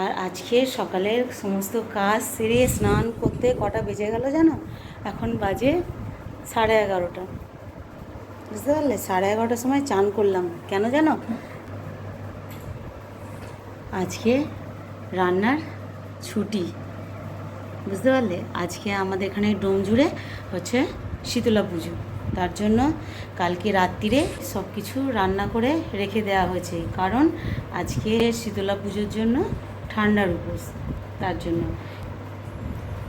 আর আজকে সকালের সমস্ত কাজ সেরে স্নান করতে কটা বেজে গেল জানো? এখন বাজে সাড়ে এগারোটা। বুঝতে পারলে? সাড়ে এগারোটার সময় চান করলাম। কেন জানো? আজকে রান্নার ছুটি। বুঝতে পারলে? আজকে আমাদের এখানে ডোম জুড়ে হচ্ছে শীতলা পুজো। তার জন্য কালকে রাত্রিরে সব কিছু রান্না করে রেখে দেওয়া হয়েছে। কারণ আজকে শীতলা পুজোর জন্য ঠান্ডার উপোস, তার জন্য।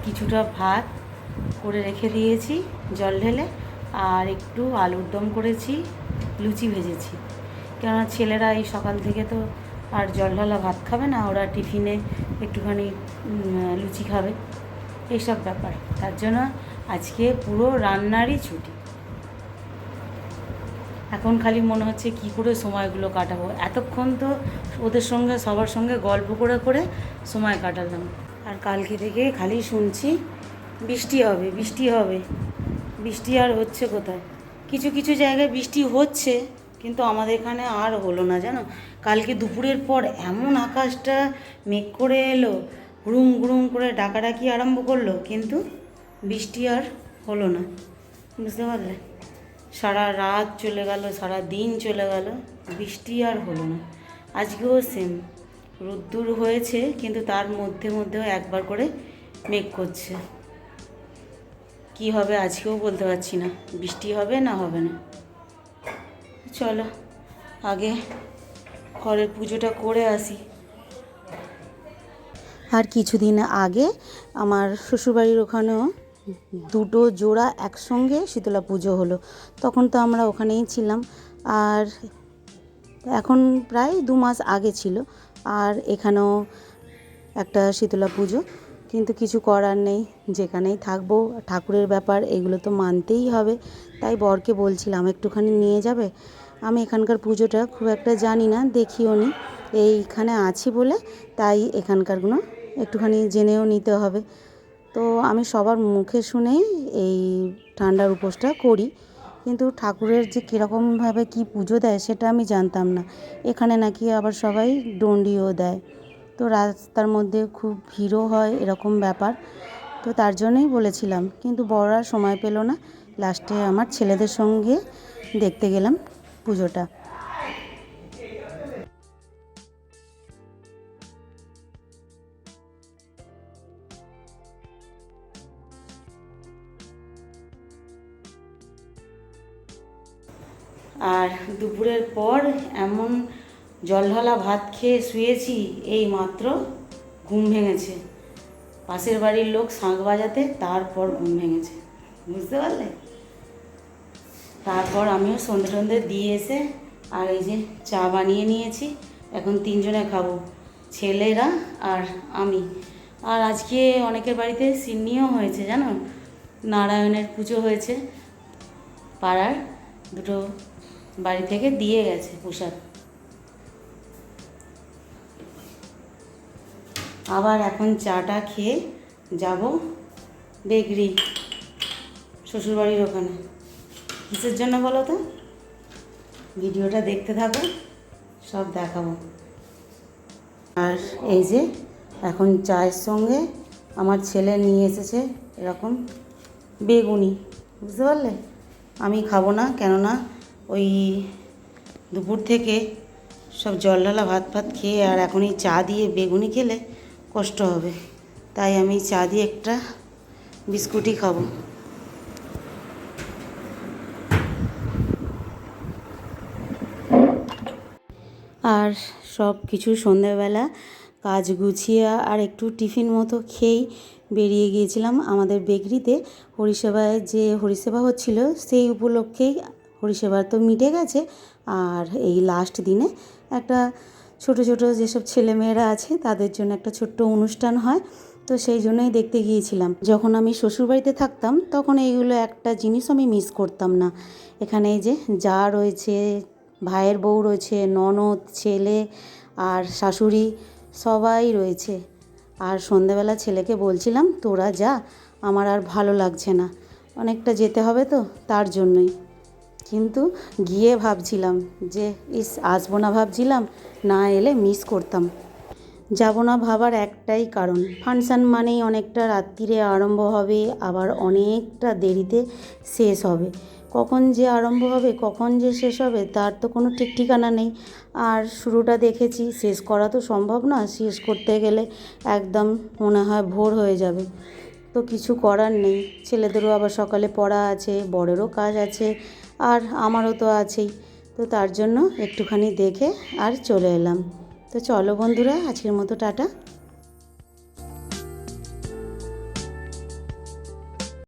কিছুটা ভাত করে রেখে দিয়েছি, জল ঢেলে, আর একটু আলুর দম করেছি, লুচি ভেজেছি। কেননা ছেলেরা এই সকাল থেকে তো আর জল ঢালা ভাত খাবে না, ওরা টিফিনে একটুখানি লুচি খাবে। এইসব ব্যাপার। তার জন্য আজকে পুরো রান্নারই ছুটি। এখন খালি মনে হচ্ছে কি করে সময়গুলো কাটাবো। এতক্ষণ তো ওদের সঙ্গে, সবার সঙ্গে গল্প করে করে সময় কাটালাম। আর কালকে থেকে খালি শুনছি, বৃষ্টি হবে বৃষ্টি হবে। বৃষ্টি আর হচ্ছে কোথায়? কিছু কিছু জায়গায় বৃষ্টি হচ্ছে, কিন্তু আমাদের এখানে আর হলো না, জানো? কালকে দুপুরের পর এমন আকাশটা মেঘ করে এলো হুড়ুম হুড়ুম করে ডাকাডাকি আরম্ভ করল, কিন্তু বৃষ্টি আর হলো না। বুঝতে পারলে? সারা রাত চলে গেল, সারা দিন চলে গেল, বৃষ্টি আর হলো না। আজকেও সেম রোদ্দুর হয়েছে, কিন্তু তার মধ্যে মধ্যেও একবার করে মেঘ করছে। কি হবে আজকেও বলতে পারছি না। বৃষ্টি হবে না হবে না। চলো, আগে ঘরের পুজোটা করে আসি। আর কিছুদিন আগে আমার শ্বশুরবাড়ির ওখানেও দুটো জোড়া একসঙ্গে শীতলা পুজো হলো। তখন তো আমরা ওখানেই ছিলাম। আর এখন প্রায় দু মাস আগে ছিল। আর এখানেও একটা শীতলা পুজো। কিন্তু কিছু করার নেই। যেখানেই থাকব, ঠাকুরের ব্যাপার, এগুলো তো মানতেই হবে। তাই বরকে বলছিলাম, একটুখানি নিয়ে যাবে? আমি এখানকার পুজোটা খুব একটা জানি না, দেখিও নি। এইখানে আছি বলে, তাই এখানকারগুলো একটুখানি জেনেও নিতে হবে। তো আমি সবার মুখে শুনেই এই ঠান্ডার উপোসটা করি। কিন্তু ঠাকুরের যে কীরকমভাবে কি পুজো দেয় সেটা আমি জানতাম না। এখানে নাকি আবার সবাই ডন্ডিও দেয়। তো রাস্তার মধ্যে খুব ভিড়ও হয় এরকম ব্যাপার। তো তার জন্যই বলেছিলাম, কিন্তু বড়রা সময় পেল না। লাস্টে আমার ছেলেদের সঙ্গে দেখতে গেলাম পুজোটা। আর দুপুরের পর এমন জলঢালা ভাত খেয়ে শুয়েছি, এই মাত্র ঘুম ভেঙেছে। পাশের বাড়ির লোক শাঁখ বাজাতে তারপর ঘুম ভেঙেছে। বুঝতে পারলে? তারপর আমিও সন্ধে টন্ধে দিয়ে এসে আর এই যে চা বানিয়ে নিয়েছি, এখন তিনজনে খাব, ছেলেরা আর আমি। আর আজকে অনেকের বাড়িতে সিন্নিও হয়েছে, জানো? নারায়ণের পুজো হয়েছে পাড়ার দুটো বাড়ি থেকে দিয়ে গেছে প্রসাদ। আবার এখন চাটা খেয়ে যাব বেগরি শ্বশুরবাড়ির ওখানে। কিসের জন্য বলো তো? ভিডিওটা দেখতে থাকো, সব দেখাবো। আর এই যে এখন চায়ের সঙ্গে আমার ছেলে নিয়ে এসেছে এরকম বেগুনি, বুঝতে পারলে? আমি খাব না, কেননা ওই দুপুর থেকে সব জল ঢালা ভাত ফাত খেয়ে আর এখন এই চা দিয়ে বেগুনি খেলে কষ্ট হবে। তাই আমি চা দিয়ে একটা বিস্কুটই খাব। আর সব কিছু সন্ধ্যাবেলা কাজ গুছিয়ে আর একটু টিফিন মতো খেয়েই বেরিয়ে গিয়েছিলাম আমাদের বেকরিতে। হরিসেবায় যে হরিসেবা হচ্ছিল সেই উপলক্ষেই হরিসেবা তো মিটে গেছে। আর এই লাস্ট দিনে একটা ছোট ছোট যেসব ছেলেমেয়েরা আছে, তাদের জন্য একটা ছোট্ট অনুষ্ঠান হয়। তো সেই জন্যই দেখতে গিয়েছিলাম। যখন আমি শ্বশুরবাড়িতে থাকতাম, তখন এইগুলো একটা জিনিস আমি মিস করতাম না। এখানে এই যে যা রয়েছে, ভাইয়ের বউ রয়েছে, ননদ, ছেলে আর শাশুড়ি সবাই রয়েছে। আর সন্ধেবেলা ছেলেকে বলছিলাম, তোরা যা, আমার আর ভালো লাগছে না। অনেকটা যেতে হবে তো, তার জন্যই। কিন্তু গিয়ে ভাবছিলাম যে, ইস, আসব না ভাবছিলাম, না এলে মিস করতাম। যাব না ভাবার একটাই কারণ। ফাংশান মানেই অনেকটা রাত্রিরে আরম্ভ হবে, আবার অনেকটা দেরিতে শেষ হবে। কখন যে আরম্ভ হবে, কখন যে শেষ হবে, তার তো কোনো ঠিক ঠিকানা নেই। আর শুরুটা দেখেছি, শেষ করা তো সম্ভব না, শেষ করতে গেলে একদম মনে হয় ভোর হয়ে যাবে। তো কিছু করার নেই। ছেলেদেরও আবার সকালে পড়া আছে, বড়েরও কাজ আছে। আর আমারও তো আছেই। তো তার জন্য একটুখানি দেখে আর চলে এলাম। তো চলো বন্ধুরা, আজকের মতো টাটা।